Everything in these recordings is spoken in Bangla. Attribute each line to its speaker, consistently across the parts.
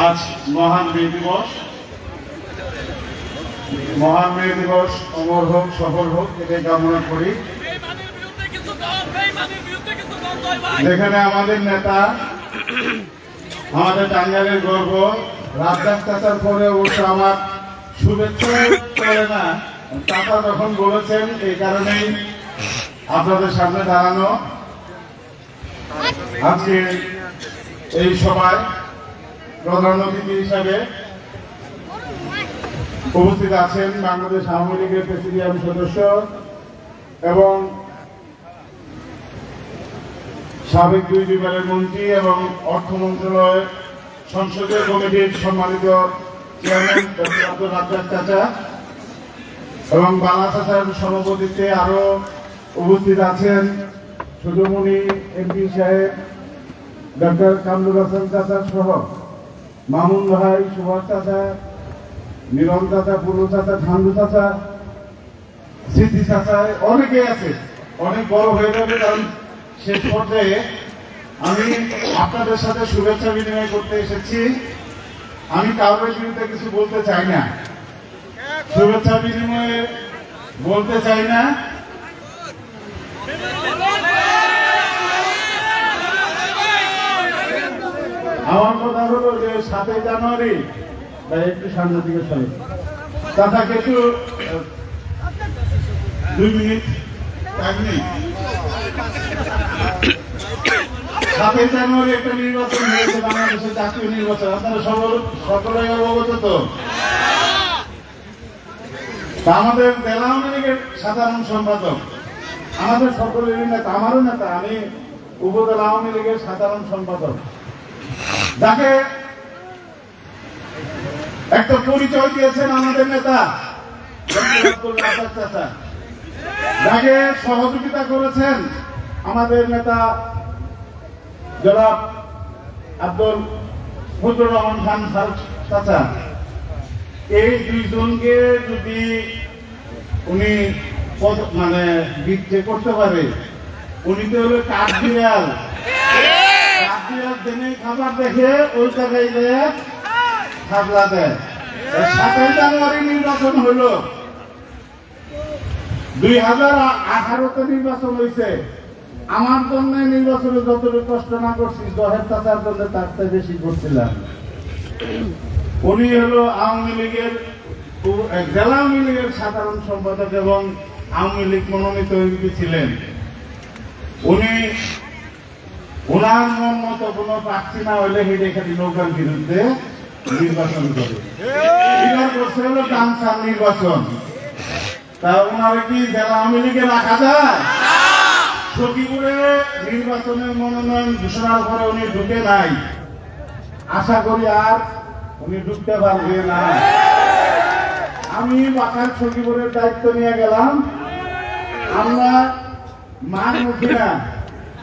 Speaker 1: আজ মহান মে দিবস। মহান মে দিবস অমর হোক, সফল হোক, এটাই কামনা করি। যেখানে আমাদের নেতা, আমাদের টাঙ্গাইলের গর্ব রাজ্জাক চাচার পরে অবশ্য আমার শুভেচ্ছা করে না। চাচা যখন বলেছেন, এই কারণেই আপনাদের সামনে দাঁড়ানো। আজকে এই সভায় প্রধান অতিথি হিসাবে উপস্থিত আছেন বাংলাদেশ আওয়ামী লীগের প্রেসিডিয়াম সদস্য এবং সাবেক দুই বিভাগের মন্ত্রী এবং অর্থ মন্ত্রণালয়ের সংসদীয় কমিটির সম্মানিত চেয়ারম্যান ডক্টর চাচা এবং বাংলা চাচার সভাপতিত্বে আরও উপস্থিত আছেন সুজমণি এমপি সাহেব, ডক্টর কামরুল হাসান চাচা সহ। মামুন ভাই, সুভাষ চাচা মিলন চাচা পুরু চাচা ঠান্ডু চাচা, সিদ্ধি চাচা, অনেকে আছে। অনেক বড় হয়ে যাবে, কারণ শেষ পর্যায়ে আমি আপনাদের সাথে শুভেচ্ছা বিনিময় করতে এসেছি। আমি কারোর বিরুদ্ধে কিছু বলতে চাই না। শুভেচ্ছা বিনিময়ে বলতে চাই না। আমার কথা হলো যে সাতই জানুয়ারি ভাই একটু সামনের দিকে সরে চাচা, কিছু দুই মিনিট, এক মিনিট। সাতই জানুয়ারি একটা নির্বাচন হয়েছে বাংলাদেশের জাতীয় নির্বাচন। আপনারা সকল সকলেই অবগত তো? আমাদের জেলা সাধারণ সম্পাদক। আমাদের সকলেরই নেতা, আমারও নেতা, আমি উপজেলা আওয়ামী লীগের সাধারণ সম্পাদক। যাকে একটা পরিচয় দিয়েছেন আমাদের নেতা। যাকে সহযোগিতা করেছেন আমাদের নেতা জনাব আব্দুল ফজলুর রহমান খান চাচা। এই দুইজনকে যদি উনি মানে বিচ্ছে করতে পারে, উনি তো হলো কাঠবিড়াল কাঠবিড়াল। দিনে খাবার দেখে দেয়। সাতই জানুয়ারি নির্বাচন হলো। দুই হাজার আঠারোতে নির্বাচন হয়েছে আমার জন্য নির্বাচনে যতটুকু কষ্ট না করছি জহের চাচার জন্য তার চেয়ে বেশি করছিলাম। উনি হলো আওয়ামী লীগের জেলা আওয়ামী লীগের সাধারণ সম্পাদক এবং আওয়ামী লীগ মনোনীত ছিলেন। উনি ওনার মন মতো কোনো প্রার্থী না হলে হেঁটে খালি নৌকার বিরুদ্ধে নির্বাচন করে এবার করছে হলো কানসার নির্বাচন। তা ওনারা কি জেলা আওয়ামী লীগে রাখা যায়? সখীপুরে নির্বাচনের মনোনয়ন ঘোষণার পরে উনি ঢুকে নাই। আশা করি আর উনি ঢুকতে পারবে না। আমি বাসার সখীপুরের দায়িত্ব নিয়ে গেলাম। আমরা মান উঠি না।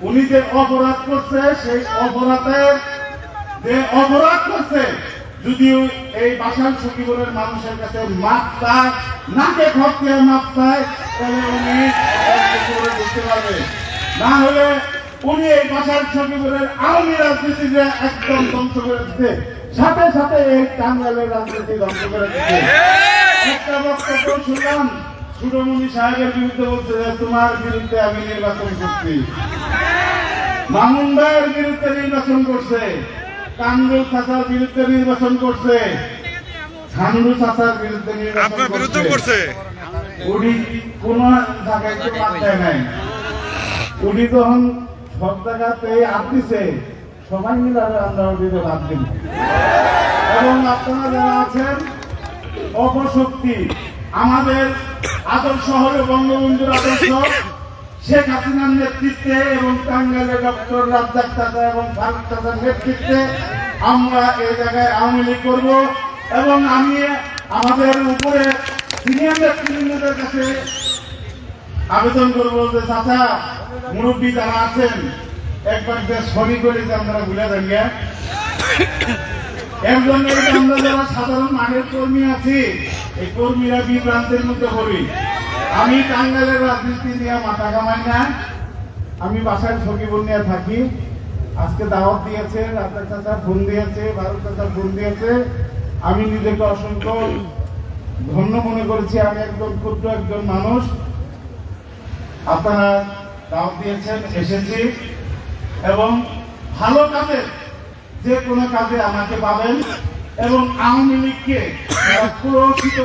Speaker 1: উনি যে অপরাধ করছে, সেই অপরাধের যে অপরাধ করছে, যদিও এই বাসার সখীপুরের মানুষের কাছে মাপ চায়, নাকে খপকে মাপ চায়, তাহলে উনি ঢুকতে পারবে। না হলে উনি এই বাসার সখীপুরের আওয়ামী রাজনীতিকে একদম ধ্বংস করে দিচ্ছে সাথে সাথে এই টাঙ্গালের রাজনীতি ধ্বংস করে দিচ্ছে একটা বক্তব্য শুনলাম সুরমণি সাহেবের বিরুদ্ধে বলছে যে তোমার বিরুদ্ধে আমি নির্বাচন করছি। মামুন ভাইয়ের বিরুদ্ধে নির্বাচন করছে। কামরুল বিরুদ্ধে নির্বাচন করছে। খান্দু চাচার বিরুদ্ধে নির্বাচন
Speaker 2: করছে।
Speaker 1: উনি কোন জায়গায় তো পাত্তায় নাই। উনি তখন সব জায়গাতে আপনিছে সবাই মিলে আমরা ওদিকে বাদ দিন এবং আপনারা যারা আছেন অপশক্তি আমাদের আদর্শ হলো বঙ্গবন্ধুর আদর্শ শেখ হাসিনার নেতৃত্বে এবং টাঙ্গাইলে ডক্টর রাজ্জাক চাচা এবং ফারুক চাচার নেতৃত্বে আমরা এই জায়গায় আওয়ামী লীগ করব এবং আমি আমাদের উপরে সিনিয়র নেতৃবৃন্দদের কাছে আবেদন করব যে চাচা, মুরব্বী যারা আছেন, একবার যে সরি করে আপনারা ভুলে দেন গিয়া। এর জন্য আমরা যারা সাধারণ মাঠের কর্মী আছি, এই কর্মীরা বিভ্রান্তের মধ্যে পড়ি। আমি টাঙ্গাইলের রাজনীতি নিয়ে মাথা কামাই না। আমি বাসায় সখীপুর নিয়ে থাকি। আজকে দাওয়াত দিয়েছে রাতের চাচা ফোন দিয়েছে, ভারত চাচা ফোন দিয়েছে। আমি নিজেকে অসংখ্য ধন্য মনে করেছি। আমি একজন ক্ষুদ্র একজন মানুষ। আপনারা দাওয়াত দিয়েছেন, এসেছি। এবং ভালো কাজে যে কোনো কাজে আমাকে পাবেন এবং আওয়ামী লীগকে তারা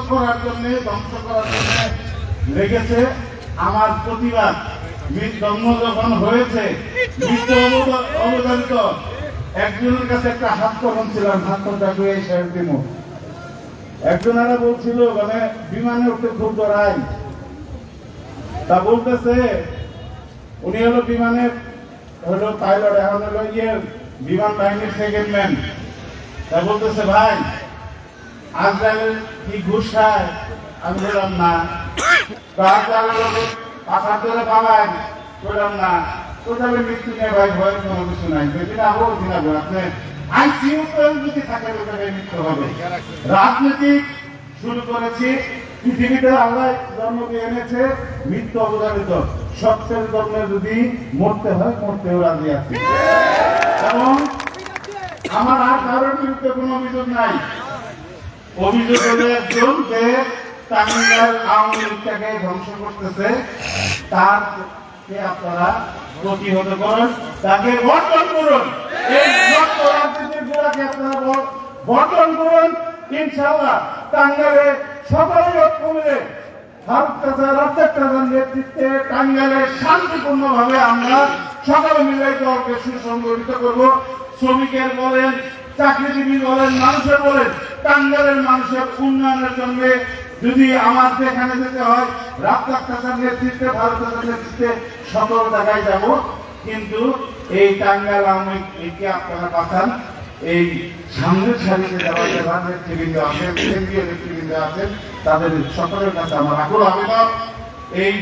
Speaker 1: করার জন্য, ধ্বংস করার জন্য লেগেছে আমার প্রতিবাদ জন্ম যখন হয়েছে মৃত্যু অবদ- একজনের কাছে একটা হাত কলম ছিলাম হাত কলটা হয়ে একজনেরা বলছিল মানে বিমানে উঠতে খুব ডরাই তা বলতেছে, উনি হলো বিমানের, হলো পাইলট এখন হলো ইয়ে বিমান বাহিনীর সেকেন্ড ম্যান তা বলতেছে, ভাই আজরাইল কি ঘুষ খায়? আমি বললাম, না। মৃত্যু যদি থাকে ওখানে মৃত্যু হবে। রাজনীতি শুরু করেছি। এনেছে, মৃত্যু অবদানিত সত্যের জন্মে যদি মরতে হয়, মরতেও রাজি আছে। এবং আমার আর কারোর বিরুদ্ধে অভিযোগ নাই। অভিযোগ হলো একজন যে আওয়ামী লীগটাকে ধ্বংস করতেছে। তার আপনারা প্রতিহত করুন? তাকে করুন। এই করুন। শান্তিপূর্ণভাবে আমরা সকলে মিলে দলকে সুসংগঠিত করব। শ্রমিকের বলেন, চাকরিজীবী বলেন, মানুষের বলেন টাঙ্গালের মানুষের উন্নয়নের জন্য যদি আমার এখানে যেতে হয় রাজ্জাক নেতৃত্বে ভারত চাচার নেতৃত্বে সকল জায়গায় যাব। কিন্তু এই টাঙ্গাল আমি লীগকে আপনারা পাঠান, এই সামনের সারিতে যারা যারা নেতৃবৃন্দ আছেন, কেন্দ্রীয় নেতৃবৃন্দ আছেন, তাদের সকলের কাছে আমার আকুল আবেদন। এই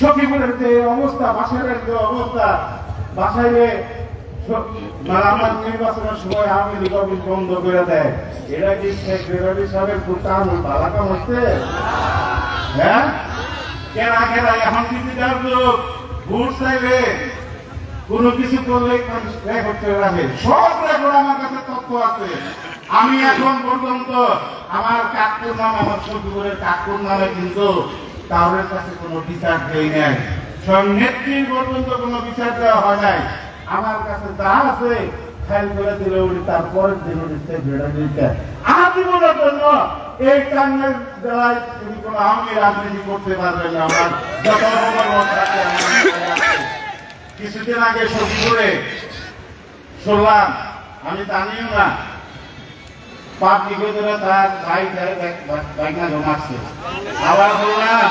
Speaker 1: সখীপুরের যে অবস্থা বাসায়ের যে অবস্থা, বাসায় নির্বাচনের সময় হ্যাঁ? কেনা এখন কোনো কিছু করলে সব রেকর্ড আমার কাছে তথ্য আছে। আমি এখন পর্যন্ত আমার কাকুর নাম, আমার সখীপুরের কাকুর নামে কিন্তু কারোর কাছে কোনো বিচার দেই নাই। সব নেত্রীর পর্যন্ত কোনো বিচার দেওয়া হয় নাই। আমার কাছে যা আছে ফাইল করে দিলে উনি তারপরের দিন উনি বেড়া দিতে। আজীবনের জন্য এই টাঙ্গাইল জেলায় তিনি কোনো আওয়ামী রাজনীতি করতে পারবেন না। আমার যত। কিছুদিন আগে সখীপুরে শুনলাম, আমি জানিও না পাবলিক ধরে তার ভাই বাইক জমাচ্ছে। আবার বললাম,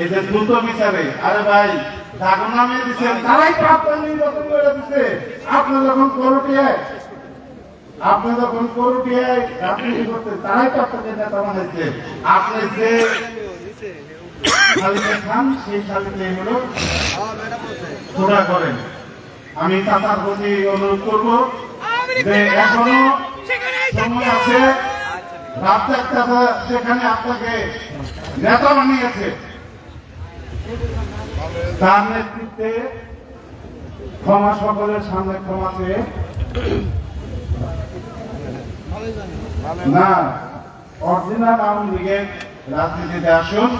Speaker 1: এই দ্রুত বিচারে, আরে ভাই দাগো নামে দিচ্ছেন, তারাই আপনার নির্বাচন করে দিচ্ছে। আপনি যখন করটিয়ায় আপনি যখন করটিয়ায় রাজনীতি করতেন, তারাই তো আপনাকে নেতা আপনি যে শালিতে খান, সেই ঘোরা করেন। আমি চাচার প্রতি অনুরোধ করব যে এখনও সময় আছে রাজ্জাক চাচা সেখানে আপনাকে নেতা বানিয়েছে। তার নেতৃত্বে ক্ষমা সকলের সামনে ক্ষমা না, অরিজিনাল আওয়ামী লীগের রাজনীতিতে আসুন।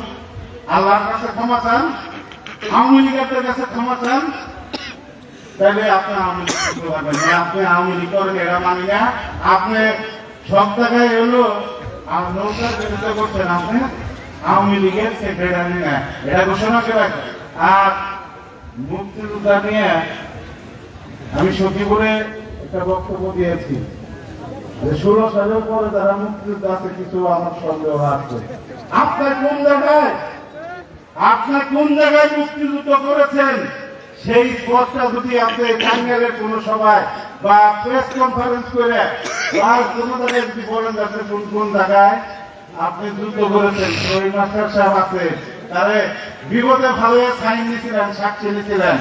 Speaker 1: আল্লাহর কাছে ক্ষমা চান, আওয়ামী লীগের কাছে ক্ষমা চান। তাহলে আপনি আওয়ামী লীগ করতে পারবেন না। আপনি আওয়ামী লীগ করেন এরা মানি না। আপনি সব জায়গায় এলো নৌকার বিরুদ্ধে করছেন আপনি, আওয়ামী লীগের সেক্রেটারি না এটা ঘোষণা করে। আর মুক্তিযোদ্ধা নিয়ে আমি সখীপুরে একটা বক্তব্য দিয়েছি ষোলো সালের পরে যারা মুক্তিযুদ্ধ আছে, কিছু আমার সন্দেহ আছে। আপনার কোন জায়গায়? আপনার কোন জায়গায় মুক্তিযুদ্ধ করেছেন? সেই স্পটটা যদি আপনি টাঙ্গাইলের কোন সভায় বা প্রেস কনফারেন্স করে বা কোনো যদি বলেন আপনি কোন কোন জায়গায়, আপনি যুদ্ধ করেছেন ওই মাস্টার সাহেব আছে, তারে বিপদে ভালো সাইন নিয়েছিলেন, সাক্ষী নিয়েছিলেন।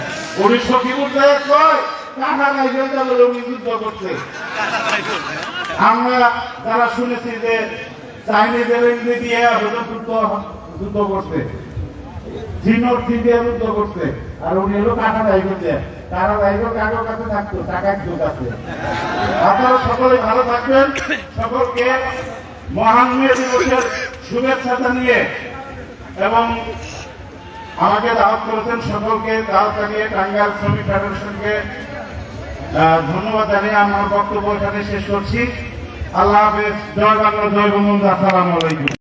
Speaker 1: উনি সখীপুর কয় যুদ্ধ করছে। আমরা শুনেছি যে চাইনিজের যুদ্ধ আর উনি হলো কাটা দায়ী করছে তারা বাইরে কারোর কাছে থাকতো টাকার যুগ আছে। আপনারা সকলে ভালো থাকবেন। সকলকে মহান দিবসের শুভেচ্ছা জানিয়ে এবং আমাকে দাওয়াত করেছেন সকলকে দাওয়াত জানিয়ে টাঙ্গাইল শ্রমিক ফেডারেশনকে ধন্যবাদ জানিয়ে আমার বক্তব্য এখানে শেষ করছি। আল্লাহ হাফেজ। জয় বাংলা, জয় বঙ্গবন্ধু। আসসালামু আলাইকুম।